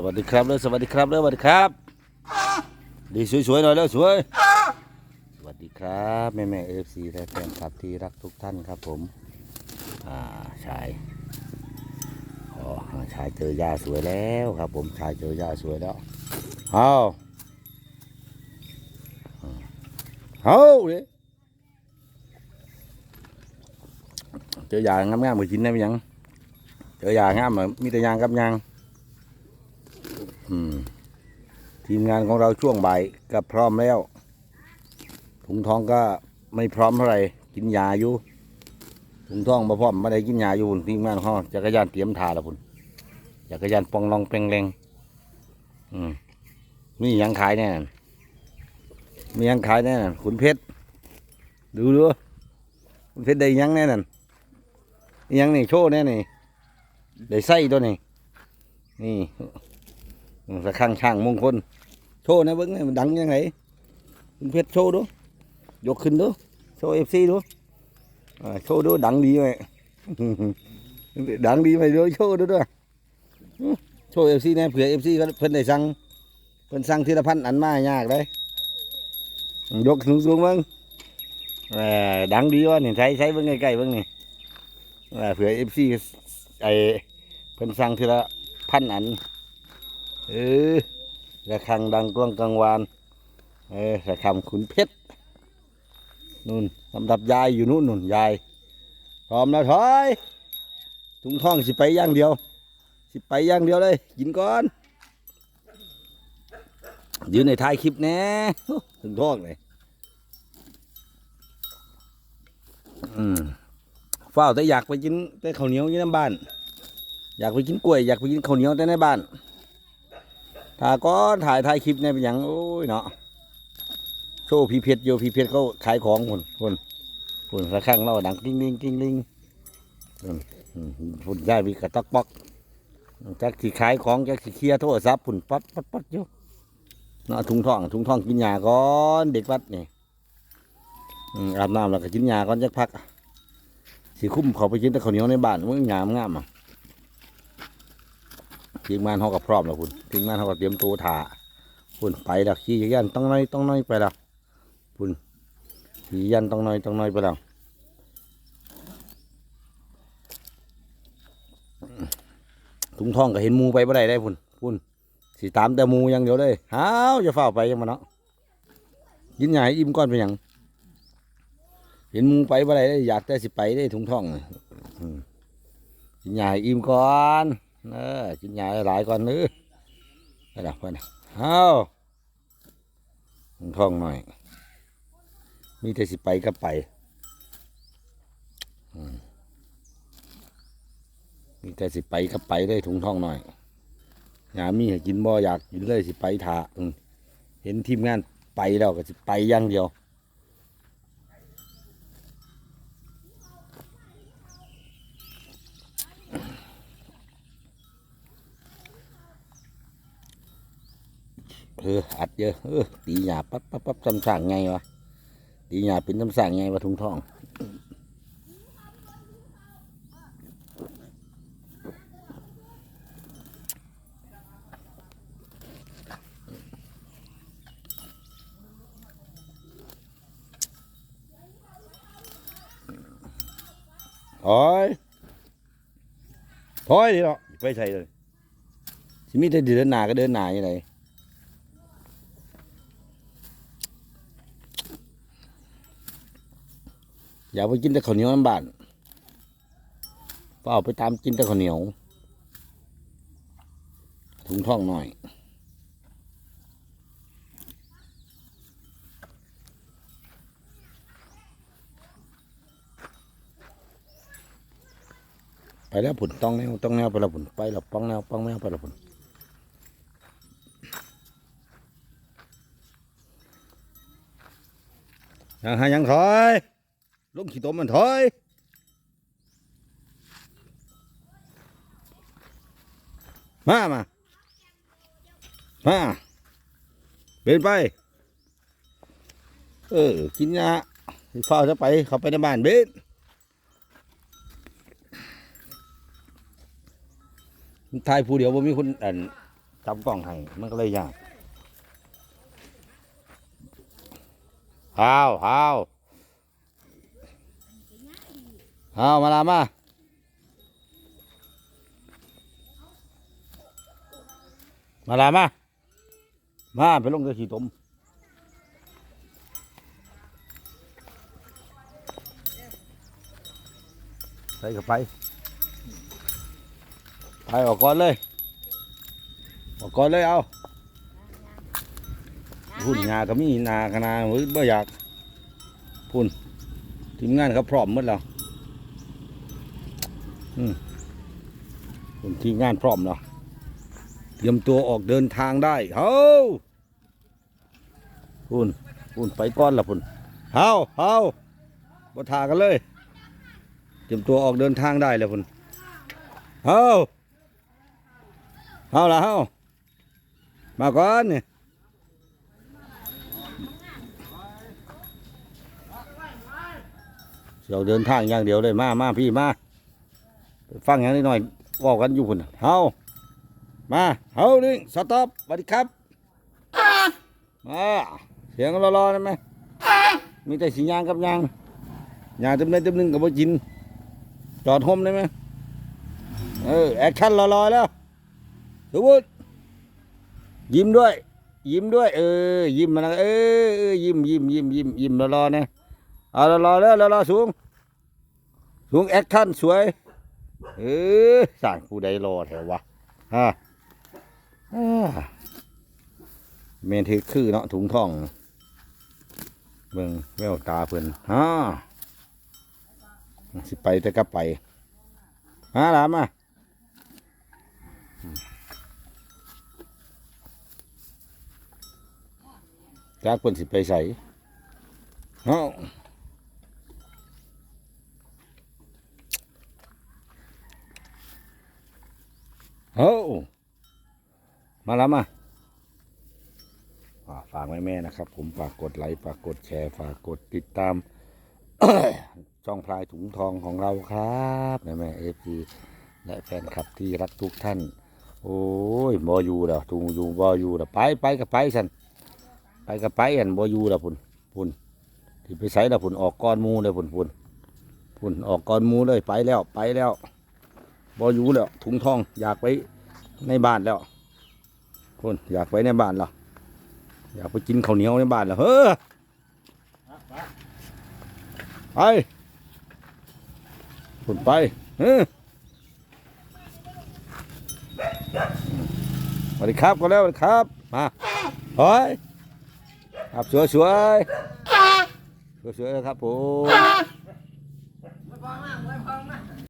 สวัสดีครับเลยสวัสดีครับเลยสวัสดีครับ ดีสวยๆหน่อยแล้วสวย สวัสดีครับแม่แม่เอฟซีและแฟนคลับที่รักทุกท่านครับผม อ่าชายอ๋อชายเจอยาสวยแล้วครับผมชายเจอยาสวยแล้วเอาเอาเลยเจอยางามๆมากินได้ไหมยังเจอยางามเหมือนมีแต่ยางกับยาง ทีมงานของเราช่วงบ่ายก็พร้อมแล้ว ถุงทองก็ไม่พร้อมเท่าไหร่กินยาอยู่ถุงทองมาพร้อมไม่ได้กินยาอยู่ทีมงานของเขาจักรยานเตรียมทาแล้วพุ่นจักรยานปองลองเปงเลงอืมมีหยังขายแน่นมียังขายแน่นขุนเพชรดูดูขุนเพชรได้ยังแน่นยังนี่โชว์แน่นี่ได้ไส้ตัวนี่นี่ สะข้างช่างมงคลโชว์นะเบิ้งนี่มันดังยังไงเพชรโชว์ดูยกขึ้นดูโชว์เอฟซีดูโชว์ดูดังดีไหมดังดีไหมดูโชว์ดูด้วยโชว์เอฟซีนะเผื่อเอฟซีเพิ่นได้สั่งเพิ่นสั่งทีละพันอันมายากเลยยกสูงสูงๆเบิ้งดังดีวะนี่ใช้ใช้เบิ้งใกล้ๆเบิ้งนี่เผื่อเอฟซีไอเพิ่นสั่งทีละพันอัน เออระฆังดังกล้องกลางวานเออระฆังขุนเพชรนู่นสำหรับยายอยู่นู่นนู่นยายพร้อมแล้วถอยถุงท่องสิไปย่างเดียว สิไปย่างเดียวเลยกินก่อนยืนในท้ายคลิปแน่ถุงท่องเลยอืมเฝ้าแต่อยากไปกินแต่ข้าวเหนียวอยู่ในบ้าน อยากไปกินกล้วยอยากไปกินข้าวเหนียวแต่ในบ้าน ถ้าก็ถ่ายถ่ายคลิปเนี่ยเป็นอย่างโอ้ยเนาะโชว์พีเพชรโยพีเพชรเขาขายของคนคนคนสักครั้งเราดังกิ้งลิงกิ้งลิงอืมอืมพุ่นได้มีกระตักปอกจักสิขายของจักสิเคลียร์โทรศัพท์พุ่นปัดปัดปัดอยู่เนาะถุงทองถุงทองกินยาก่อนเด็กวัดนี่อาบน้ำแล้วก็กินยาก่อนจักพักสิคุ้มเขาไปกินแต่ข้าวเหนียวในบ้านมันงามงามอะ ทีมงานเขากับพร้อมแล้วคุณทีมงานเขาก็เตรียมตัวถ่าคุณไปแล้วขี่ยันต้องน้อยต้องน้อยไปแล้วคุณขี่ยันต้องน้อยต้องน้อยไปแล้วถุงทองก็เห็นมูไปบ่ได้ได้พุ่นพุ่นสีตามแต่มูย่างเดียวเลยฮ้าวจะเฝ้าไปยังมาเนาะกินใหญ่อิ่มก้อนเป็นหยังเห็นมูไปบ่ได้ได้อยากแต่สิไปได้ถุงทองน่ะอืมกินใหญ่อิ่มก่อน เออกินยาหลายก่อนนึไปดับเพื่อนเอาท้องหน่อย มีแต่สิไปก็ไปมีแต่สิไปก็ไปเลยถุงท้องหน่อยยามีให้กินบ่อยากกินเลยสิไปถาเห็นทีมงานไปแล้วก็สิไปอย่างเดียว เอออัดเยอะเออตีหยาปั๊บปั๊บปั๊บทำสั่งไงวะตีหยาเป็นทำสั่งไงวะทุ่งทองถอยถอยดิเนาะไปใส่เลยสิมีแต่เดินหน้าก็เดินหน้าอย่างไร อย่าไปกินแต่ข้าวเหนียวน้ำบ้านเฝ้าไปตามกินแต่ข้าวเหนียว ถุงท่องหน่อย ไปแล้วผุนต้องแนวต้องแนวไปแล้วผุนไปแล้วป้องแนวป้องแนวไปแล้วผุนยังหายังถอย ลงขี้ตมมันถอยมามามาเป็นไป เออ กินยาเฝ้าจะไป เขาไปในบ้านเบนทายผู้เดียวบ่ามีคนอันจับกล้องให้ มันก็เลยยากฮา วฮามาลามามาลามา มาไปลงเรือขี่ตมไปกับไปไปออกก่อนเลย ออกก่อนเลยเอาพุ่นงาก็มีนาคณาเฮ้ยบ่อยาก พุ่นทีมงานเขาพร้อมหมดแล้ว ขุนทีมงานพร้อมแล้วเตรียมตัวออกเดินทางได้เฮ้าพุ่นพุ่นไปก้อนละพุ่นเฮ้าเฮ้าบทากันเลย เตรียมตัวออกเดินทางได้แล้วพุ่นเฮ้าเอาละเอามาก่อนเนี่ยเดี๋ยวเดินทางอย่างเดียวเลยมามาพี่มา ฟังอย่างนิดหน่อยว่ากันอยู่พุ่นเอามาเอานี่สต็อปสวัสดีครับมาเสียงรอๆได้ไหมมีแต่สียางกับยางยางเต็มเลยเต็มหนึ่งกับบ่จิน จอดห่มได้ไหมเออแอคชั่นรอๆแล้วสมมติยิ้มด้วย ยิ้มด้วย เออ ยิ้มมันเออเออยิ้มยิ้มยิ้มยิ้มยิ้มรอๆนะเอารอๆแล้วรอๆสูง สูงแอคชั่นสวย เออสั่งผู้ใดรอแถววะฮะเมนเทคือเนาะถุงท่อง เบิ่งแววตาเพิ่นฮะสิไปแต่ก็ไปมาลามาจากเพิ่นสิไปใส่เฮา เฮามาแล้วมาฝากแม่ๆนะครับ ผมฝากกดไลค์ฝากกดแชร์ ฝากกดติดตามช่องพลายถุงทองของเราครับแม่แม่เอฟซีและแฟนคลับที่รักทุกท่าน โอ้ยบออยู่แล้วถุงอยู่บออยู่แล้วไปไปกับไปสันไปกับไปอันบ่อยู่ละพุ่นพุ่นที่ไปใส่ละพุ่นออกก้อนมูเลยพุ่นพุ่นพุ่นออกก้อนมูเลยไปแล้วไปแล้ว บ่อยู่แล้ว ถุงทองอยากไปในบ้านแล้วพุ่นอยากไปในบ้านแล้วอยากไปกินข้าวเหนียวในบ้านแล้วเฮ้อไปพุ่นไปเฮ้อสวัสดีครับก็แล้วสวัสดีครับ มาเฮ้ยครับสวยสวยสวยสวยนะครับผม